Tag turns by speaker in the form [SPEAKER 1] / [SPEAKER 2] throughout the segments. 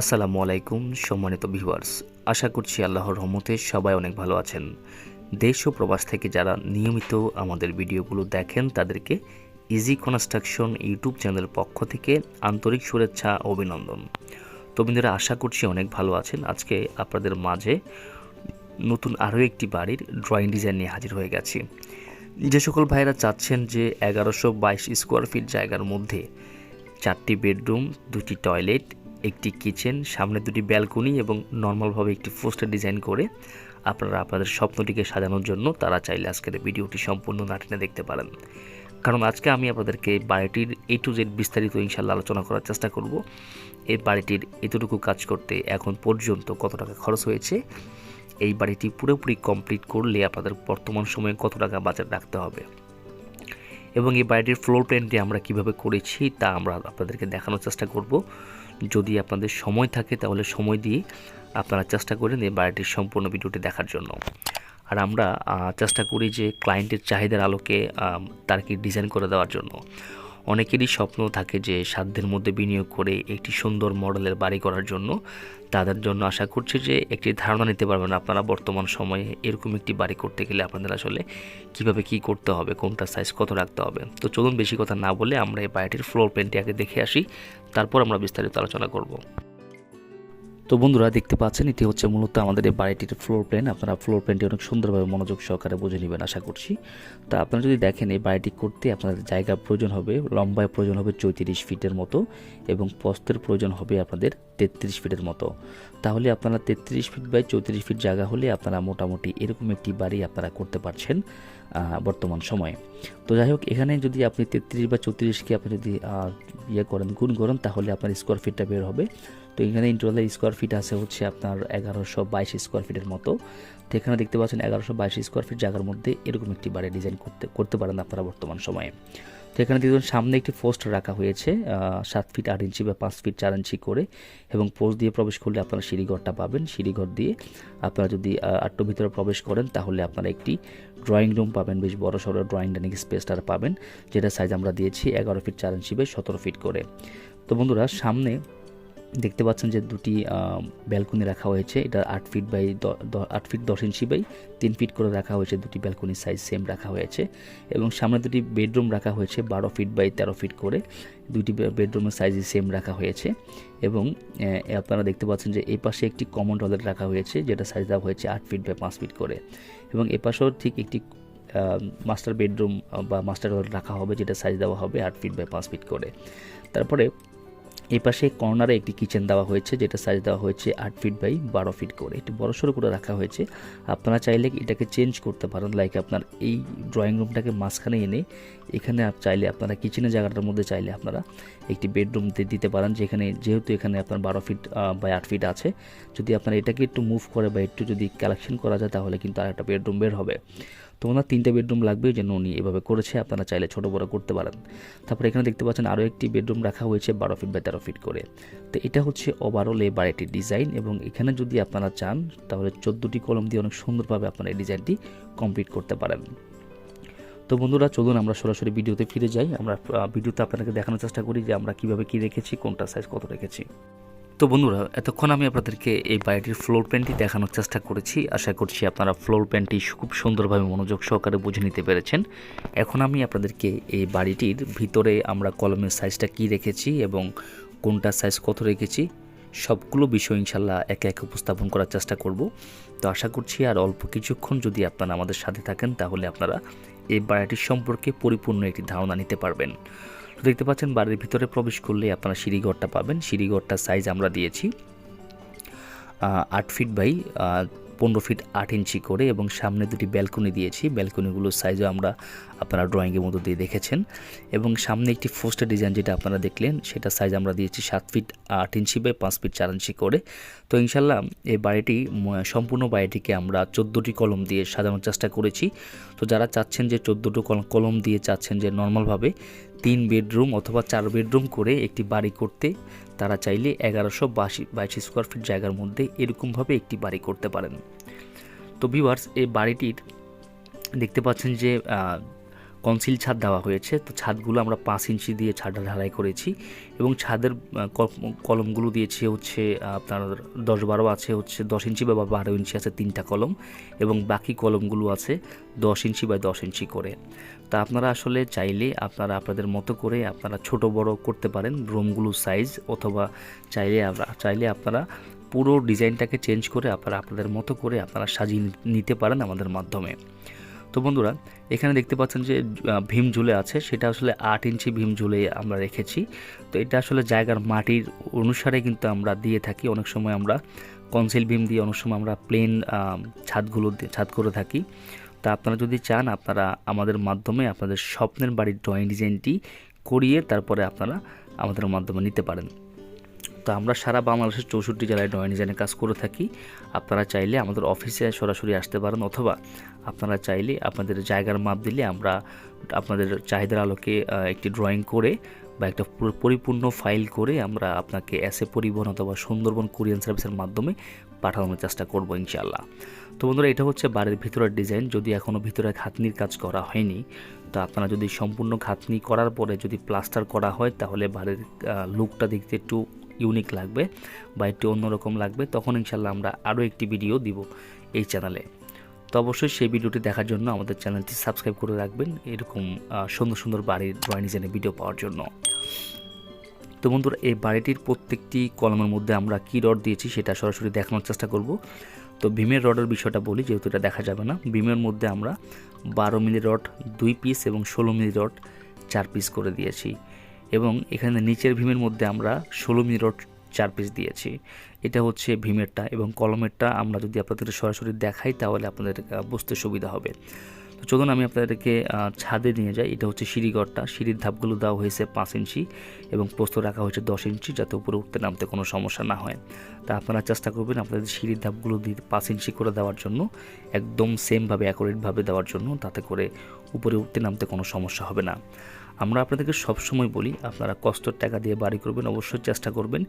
[SPEAKER 1] আসসালামু আলাইকুম সম্মানিত ভিউয়ার্স, আশা করছি আল্লাহর রহমতে সবাই অনেক ভালো আছেন। দেশ ও প্রবাস থেকে যারা নিয়মিত আমাদের ভিডিওগুলো দেখেন, তাদেরকে ইজি কনস্ট্রাকশন ইউটিউব চ্যানেলের পক্ষ থেকে আন্তরিক শুভেচ্ছা, অভিনন্দন। তো বন্ধুরা, আশা করছি অনেক ভালো আছেন। আজকে আপনাদের মাঝে নতুন আরও একটি বাড়ির ড্রয়িং ডিজাইন নিয়ে হাজির হয়ে গেছি। যে সকল ভাইয়েরা চাচ্ছেন যে এগারোশো বাইশ স্কোয়ার ফিট জায়গার মধ্যে চারটি বেডরুম দুটি টয়লেট একটি কিচেন, সামনে দুটি ব্যালকনি এবং নর্মালভাবে একটি পোস্টার ডিজাইন করে আপনারা আপনাদের স্বপ্নটিকে সাজানোর জন্য তারা চাইলে আজকের ভিডিওটি সম্পূর্ণ নাটিনে দেখতে পারেন। কারণ আজকে আমি আপনাদেরকে বাড়িটির এ টু জেড বিস্তারিত ইনশাল্লাহ আলোচনা করার চেষ্টা করব। এই বাড়িটির এতটুকু কাজ করতে এখন পর্যন্ত কত টাকা খরচ হয়েছে? এই বাড়িটি পুরোপুরি কমপ্লিট করলে আপনাদের বর্তমান সময়ে কত টাকা বাজার রাখতে হবে? এবং এই বাড়িটির ফ্লোর প্ল্যানটি আমরা কীভাবে করেছি তা আমরা আপনাদেরকে দেখানোর চেষ্টা করব। যদি আপনাদের সময় থাকে, তাহলে সময় দিয়ে আপনারা চেষ্টা করেন এই বাড়িটির সম্পূর্ণ ভিডিওটি দেখার জন্য। আর আমরা চেষ্টা করি যে ক্লায়েন্টের চাহিদার আলোকে তার কি ডিজাইন করে দেওয়ার জন্য। অনেকেরই স্বপ্ন থাকে যে সাধ্যের মধ্যে বিনিয়োগ করে একটি সুন্দর মডেলের বাড়ি করার জন্য। তাদের জন্য আশা করছি যে একটি ধারণা নিতে পারবেন আপনারা বর্তমান সময়ে এরকম একটি বাড়ি করতে গেলে আপনাদের আসলে কীভাবে কি করতে হবে, কোনটা সাইজ কত রাখতে হবে। তো চলুন বেশি কথা না বলে আমরা এই বাড়িটির ফ্লোর প্ল্যানটি আগে দেখে আসি, তারপর আমরা বিস্তারিত আলোচনা করব। তো বন্ধুরা দেখতে পাচ্ছেন, এটি হচ্ছে মূলত আমাদের এই বাড়িটির ফ্লোর প্ল্যান আপনারা ফ্লোর প্ল্যানটি অনেক সুন্দরভাবে মনোযোগ সহকারে বুঝে নেবেন, আশা করছি। তা আপনারা যদি দেখেন এই বাড়িটি করতে আপনাদের জায়গা প্রয়োজন হবে, লম্বায় প্রয়োজন হবে চৌত্রিশ ফিটের মতো এবং পস্তের প্রয়োজন হবে আপনাদের তেত্রিশ ফিটের মতো। তাহলে আপনারা তেত্রিশ ফিট বাই চৌত্রিশ ফিট জায়গা হলে আপনারা মোটামুটি এরকম একটি বাড়ি আপনারা করতে পারছেন বর্তমান সময়ে। তো যাই হোক, এখানে যদি আপনি তেত্রিশ বা চৌত্রিশকে আপনি যদি ইয়ে করেন, গুণ করেন, তাহলে আপনার স্কোয়ার ফিটটা বের হবে। তো এখানে ইন্টারনাল স্কোয়ার ফিট আছে হচ্ছে আপনার এগারোশো বাইশ স্কোয়ার ফিটের মতো। তো এখানে দেখতে পাচ্ছেন এগারোশো বাইশ স্কোয়ার ফিট জায়গার মধ্যে এরকম একটি বাড়ি ডিজাইন করতে করতে পারেন আপনারা বর্তমান সময়ে। তো এখানে দেখুন সামনে একটি পোস্ট রাখা হয়েছে সাত ফিট আট ইঞ্চি বা পাঁচ ফিট চার ইঞ্চি করে এবং পোস্ট দিয়ে প্রবেশ করলে আপনারা সিঁড়িঘরটা পাবেন, সিঁড়িঘর দিয়ে আপনারা যদি আটটো ভিতরে প্রবেশ করেন তাহলে আপনারা একটি ড্রয়িং রুম পাবেন, বেশ বড় সড়ো ড্রয়িং ডাইনিং স্পেসটা পাবেন যেটা সাইজ আমরা দিয়েছি এগারো ফিট চার ইঞ্চি বাই সতেরো ফিট করে। তো বন্ধুরা, সামনে দেখতে পাচ্ছেন যে দুটি ব্যালকনি রাখা হয়েছে। এটা আট ফিট বাই আট ফিট দশ ইঞ্চি বাই তিন ফিট করে রাখা হয়েছে। দুটি ব্যালকনির সাইজ সেম রাখা হয়েছে এবং সামনে দুটি বেডরুম রাখা হয়েছে বারো ফিট বাই তেরো ফিট করে। দুটি বেডরুমের সাইজ সেম রাখা হয়েছে এবং আপনারা দেখতে পাচ্ছেন যে এই পাশে একটি কমন টয়লেট রাখা হয়েছে, যেটা সাইজ দেওয়া হয়েছে আট ফিট বাই পাঁচ ফিট করে এবং এ পাশেও ঠিক একটি মাস্টার বেডরুম বা মাস্টার রাখা হবে, যেটা সাইজ দেওয়া হবে আট ফিট বাই পাঁচ ফিট করে। তারপরে এই পাশে কর্নারে একটি কিচেন দেওয়া হয়েছে, যেটা সাইজ দেওয়া হয়েছে আট ফিট বাই বারো ফিট করে। একটু বড় সড়ো করে রাখা হয়েছে। আপনারা চাইলে এটাকে চেঞ্জ করতে পারেন লাইক আপনার এই ড্রয়িং রুমটাকে মাঝখানে এনে এখানে চাইলে আপনারা কিচেনের জায়গাটার মধ্যে চাইলে আপনারা একটি বেডরুম দিতে পারেন, যেখানে যেহেতু এখানে আপনার বারো ফিট বাই আট ফিট আছে। যদি আপনারা এটাকে একটু মুভ করে বা একটু যদি কালেকশন করা যায়, তাহলে কিন্তু আর একটা বেডরুম বের হবে। তো ওনার তিনটে বেডরুম লাগবে ওই জন্য উনি এভাবে করেছে। আপনারা চাইলে ছোটো বড় করতে পারেন। তারপরে এখানে দেখতে পাচ্ছেন আরও একটি বেডরুম রাখা হয়েছে বারো ফিট বাই তেরো ফিট করে। তো এটা হচ্ছে ওভারঅল এই বাড়িটির ডিজাইন এবং এখানে যদি আপনারা চান, তাহলে চোদ্দোটি কলম দিয়ে অনেক সুন্দরভাবে আপনারা এই ডিজাইনটি কমপ্লিট করতে পারেন। তো বন্ধুরা, চলুন আমরা সরাসরি ভিডিওতে ফিরে যাই। আমরা ভিডিওতে আপনাদেরকে দেখানোর চেষ্টা করি যে আমরা কীভাবে কী রেখেছি, কোনটা সাইজ কত রেখেছি। তো বন্ধুরা, এতক্ষণ আমি আপনাদেরকে এই বাড়িটির ফ্লোর প্ল্যানটি দেখানোর চেষ্টা করেছি। আশা করছি আপনারা ফ্লোর প্ল্যানটি খুব সুন্দরভাবে মনোযোগ সহকারে বুঝে নিতে পেরেছেন। এখন আমি আপনাদেরকে এই বাড়িটির ভিতরে আমরা কলমের সাইজটা কি রেখেছি এবং কোনটা সাইজ কত রেখেছি, সবগুলো বিষয় ইনশাল্লাহ একে একে উপস্থাপন করার চেষ্টা করব। তো আশা করছি আর অল্প কিছুক্ষণ যদি আপনারা আমাদের সাথে থাকেন, তাহলে আপনারা এই বাড়িটির সম্পর্কে পরিপূর্ণ একটি ধারণা নিতে পারবেন। তো দেখতে পাচ্ছেন বাড়ির ভিতরে প্রবেশ করলে আপনারা সিঁড়িঘরটা পাবেন। সিঁড়িঘরটার সাইজ আমরা দিয়েছি আট ফিট বাই পনেরো ফিট আট ইঞ্চি করে এবং সামনে দুটি ব্যালকনি দিয়েছি। ব্যালকনিগুলোর সাইজও আমরা আপনারা ড্রয়িংয়ের মধ্যে দিয়ে দেখেছেন। এবং সামনে একটি ফোস্টার ডিজাইন যেটা আপনারা দেখলেন সেটা সাইজ আমরা দিয়েছি সাত ফিট আট ইঞ্চি বাই পাঁচ ফিট চার ইঞ্চি করে। তো ইনশাল্লাহ এই বাড়িটি সম্পূর্ণ বাড়িটিকে আমরা চোদ্দোটি কলম দিয়ে সাজানোর চেষ্টা করেছি। তো যারা চাচ্ছেন যে চোদ্দোটি কলম দিয়ে চাচ্ছেন যে নর্মালভাবে তিন বেডরুম অথবা চার বেডরুম করে একটি বাড়ি করতে তারা চাইলে এগারোশো বাশি বাইশ স্কোয়ার ফিট জায়গার মধ্যে এরকমভাবে একটি বাড়ি করতে পারেন। তো ভিউয়ার্স এই বাড়িটির দেখতে পাচ্ছেন যে কনসিল ছাদ দেওয়া হয়েছে। তো ছাদগুলো আমরা পাঁচ ইঞ্চি দিয়ে ছাদ ঢালাই করেছি এবং ছাদের কল- কলমগুলো দিয়েছি হচ্ছে আপনার দশ বারো আছে হচ্ছে দশ ইঞ্চি বা বারো ইঞ্চি আছে তিনটা কলম এবং বাকি কলমগুলো আছে দশ ইঞ্চি বা দশ ইঞ্চি করে। তা আপনারা আসলে চাইলে আপনারা আপনাদের মতো করে আপনারা ছোট বড় করতে পারেন রুমগুলো সাইজ অথবা চাইলে চাইলে আপনারা পুরো ডিজাইনটাকে চেঞ্জ করে আপনারা আপনাদের মতো করে আপনারা সাজিয়ে নিতে পারেন আমাদের মাধ্যমে। তো বন্ধুরা, এখানে দেখতে পাচ্ছেন যে ভীম ঝুলে আছে। সেটা আসলে আট ইঞ্চি ভীম ঝুলে আমরা রেখেছি। তো এটা আসলে জায়গার মাটির অনুসারে কিন্তু আমরা দিয়ে থাকি। অনেক সময় আমরা কনসিল ভীম দিয়ে, অনেক সময় আমরা প্লেন ছাদগুলো ছাদ করে থাকি। তা আপনারা যদি চান, আপনারা আমাদের মাধ্যমে আপনাদের স্বপ্নের বাড়ির ড্রয়িং ডিজাইনটি করিয়ে তারপরে আপনারা আমাদের মাধ্যমে নিতে পারেন। তো আমরা সারা বাংলাদেশের চৌষট্টি জেলায় ড্রয়িং ডিজাইনের কাজ করে থাকি। আপনারা চাইলে আমাদের অফিসে সরাসরি আসতে পারেন অথবা আপনারা চাইলে আপনাদের জায়গার মাপ দিলে আমরা আপনাদের চাহিদার আলোকে একটি ড্রয়িং করে বা একটা পরিপূর্ণ ফাইল করে আমরা আপনাকে এসে পরিবহন অথবা সুন্দরবন কুরিয়ান সার্ভিসের মাধ্যমে পাঠানোর চেষ্টা করব ইনশাল্লাহ তো বন্ধুরা, এটা হচ্ছে বাড়ির ভিতরের ডিজাইন যদি এখনও ভিতরে খাতনির কাজ করা হয়নি, তো আপনারা যদি সম্পূর্ণ খাতনি করার পরে যদি প্লাস্টার করা হয়, তাহলে বাড়ির লুকটা দেখতে একটু ইউনিক লাগবে বা একটু অন্যরকম লাগবে, তখন ইনশাল্লাহ আমরা আরও একটি ভিডিও দিব এই চ্যানেলে তো অবশ্যই সেই ভিডিওটি দেখার জন্য আমাদের চ্যানেলটি সাবস্ক্রাইব করে রাখবেন এরকম সুন্দর সুন্দর বাড়ির ড্রয়িং ডিজাইনের ভিডিও পাওয়ার জন্য। তো বন্ধুরা, এই বাড়িটির প্রত্যেকটি কলমের মধ্যে আমরা কী রড দিয়েছি সেটা সরাসরি দেখানোর চেষ্টা করব। তো ভীমের রডের বিষয়টা বলি, যেহেতু এটা দেখা যাবে না। ভীমের মধ্যে আমরা বারো মিলি রড দুই পিস এবং ষোলো মিলি রড চার পিস করে দিয়েছি। এবং এখানে নিচের ভীমের মধ্যে আমরা ষোলো রড চার পিস দিয়েছি। এটা হচ্ছে ভীমেরটা এবং কলমেরটা আমরা যদি আপনাদের সরাসরি দেখাই তাহলে আপনাদের বুঝতে সুবিধা হবে। তো চলুন আমি আপনাদেরকে ছাদে নিয়ে যাই। এটা হচ্ছে সিঁড়িঘরটা। সিঁড়ির ধাপগুলো দেওয়া হয়েছে পাঁচ ইঞ্চি এবং পোস্ত রাখা হয়েছে দশ ইঞ্চি যাতে উপরে উঠতে নামতে কোনো সমস্যা না হয়। তা আপনারা চেষ্টা করবেন আপনাদের সিঁড়ির ধাপগুলো দিয়ে পাঁচ ইঞ্চি করে দেওয়ার জন্য, একদম সেমভাবে অ্যাকোরেটভাবে দেওয়ার জন্য, তাতে করে উপরে উঠতে নামতে কোনো সমস্যা হবে না। আমরা আপনাদেরকে সবসময় বলি, আপনারা কষ্টের টাকা দিয়ে বাড়ি করবেন, অবশ্যই চেষ্টা করবেন।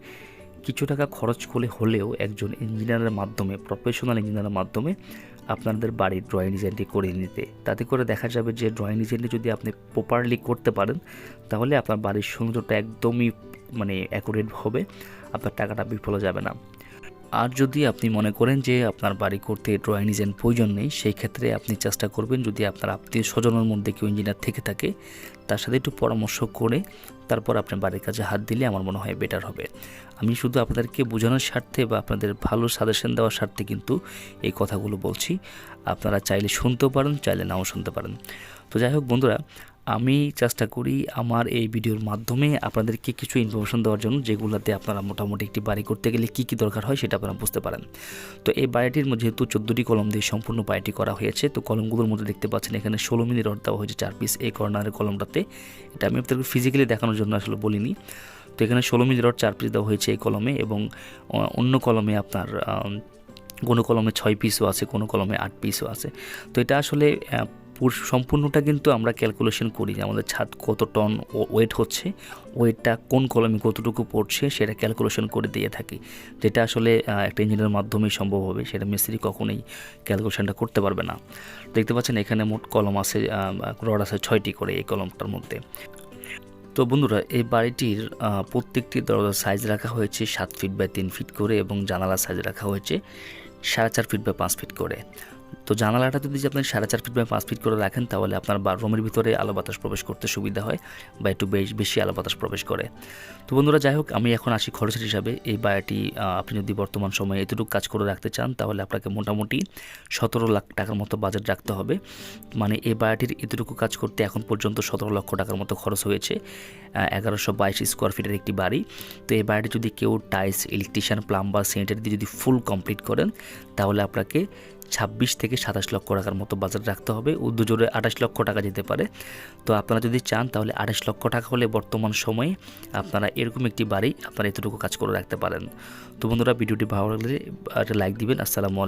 [SPEAKER 1] কিছু টাকা খরচ করে হলেও একজন ইঞ্জিনিয়ারের মাধ্যমে প্রফেশনাল ইঞ্জিনিয়ারের মাধ্যমে আপনাদের বাড়ির ড্রয়িং ডিজাইনটি করে নিতে। তাতে করে দেখা যাবে যে ড্রয়িং ডিজাইনটি যদি আপনি প্রপারলি করতে পারেন, তাহলে আপনার বাড়ির সৌন্দর্যটা একদমই মানে অ্যাকুরেট হবে, আপনার টাকাটা বিফলে যাবে না। আর যদি আপনি মনে করেন যে আপনার বাড়ি করতে ড্রয়িং ডিজাইন প্রয়োজন নেই, সেই ক্ষেত্রে আপনি চেষ্টা করবেন যদি আপনার আত্মীয় স্বজনের মধ্যে কেউ ইঞ্জিনিয়ার থেকে থাকে, তার সাথে একটু পরামর্শ করে তারপর আপনার বাড়ির কাজে হাত দিলে আমার মনে হয় বেটার হবে। আমি শুধু আপনাদেরকে বোঝানোর স্বার্থে বা আপনাদের ভালো সাজেশন দেওয়ার স্বার্থে কিন্তু এই কথাগুলো বলছি। আপনারা চাইলে শুনতেও পারেন, চাইলে নাও শুনতে পারেন। তো যাই হোক বন্ধুরা আমি চেষ্টা করি আমার এই ভিডিওর মাধ্যমে আপনাদেরকে কিছু ইনফরমেশন দেওয়ার জন্য, যেগুলোতে আপনারা মোটামুটি একটি বাড়ি করতে গেলে কী কী দরকার হয় সেটা আপনারা বুঝতে পারেন। তো এই বাড়িটির মধ্যে যেহেতু চোদ্দোটি কলম দিয়ে সম্পূর্ণ বাড়িটি করা হয়েছে, তো কলমগুলোর মধ্যে দেখতে পাচ্ছেন এখানে ষোলো মিনিট রড দেওয়া হয়েছে চার পিস এই কর্নারের কলমটাতে। এটা আমি আপনাদেরকে ফিজিক্যালি দেখানোর জন্য আসলে বলিনি। তো এখানে ষোলো মিনিট রড চার পিস দেওয়া হয়েছে এই কলমে এবং অন্য কলমে আপনার কোনো কলমে ছয় পিসও আছে, কোনো কলমে আট পিসও আছে। তো এটা আসলে সম্পূর্ণটা কিন্তু আমরা ক্যালকুলেশন করি যে আমাদের ছাদ কত টন ওয়েট হচ্ছে ওয়েটটা কোন কলমে কতটুকু পড়ছে সেটা ক্যালকুলেশন করে দিয়ে থাকি। যেটা আসলে একটা ইঞ্জিনের মাধ্যমেই সম্ভব হবে, সেটা মিস্ত্রি কখনোই ক্যালকুলেশনটা করতে পারবে না। দেখতে পাচ্ছেন এখানে মোট কলম আছে রড আছে ছয়টি করে এই কলমটার মধ্যে। তো বন্ধুরা, এই বাড়িটির প্রত্যেকটি দরজার সাইজ রাখা হয়েছে সাত ফিট বাই তিন ফিট করে এবং জানালার সাইজ রাখা হয়েছে সাড়ে চার ফিট বা পাঁচ ফিট করে। তো জানালাটা যদি আপনি সাড়ে চার ফিট বাই পাঁচ ফিট করে রাখেন, তাহলে আপনার বাথরুমের ভিতরে আলো বাতাস প্রবেশ করতে সুবিধা হয় বা একটু বেশ, বেশি আলো বাতাস প্রবেশ করে। তো বন্ধুরা, যাই হোক, আমি এখন আসি খরচের হিসাবে। এই বাড়িটি আপনি যদি বর্তমান সময়ে এতটুকু কাজ করে রাখতে চান, তাহলে আপনাকে মোটামুটি সতেরো লাখ টাকার মতো বাজেট রাখতে হবে। মানে এই বাড়িটির এতটুকু কাজ করতে এখন পর্যন্ত সতেরো লক্ষ টাকার মতো খরচ হয়েছে এগারোশো বাইশ স্কোয়ার ফিটের একটি বাড়ি। তো এই বাড়িটি যদি কেউ টাইলস ইলেকট্রিশিয়ান প্লাম্বার সেন্টার দিয়ে যদি ফুল কমপ্লিট করেন, তাহলে আপনাকে ছাব্বিশ থেকে সাতাশ লক্ষ টাকার মতো বাজেট রাখতে হবে। উদ্যোজোরে আঠাশ লক্ষ টাকা যেতে পারে। তো আপনারা যদি চান, তাহলে আঠাশ লক্ষ টাকা হলে বর্তমান সময়ে আপনারা এরকম একটি বাড়ি আপনারা এতটুকু কাজ করে রাখতে পারেন। তো বন্ধুরা, ভিডিওটি ভালো লাগলে একটা লাইক দিবেন। আসসালামু আলাইকুম।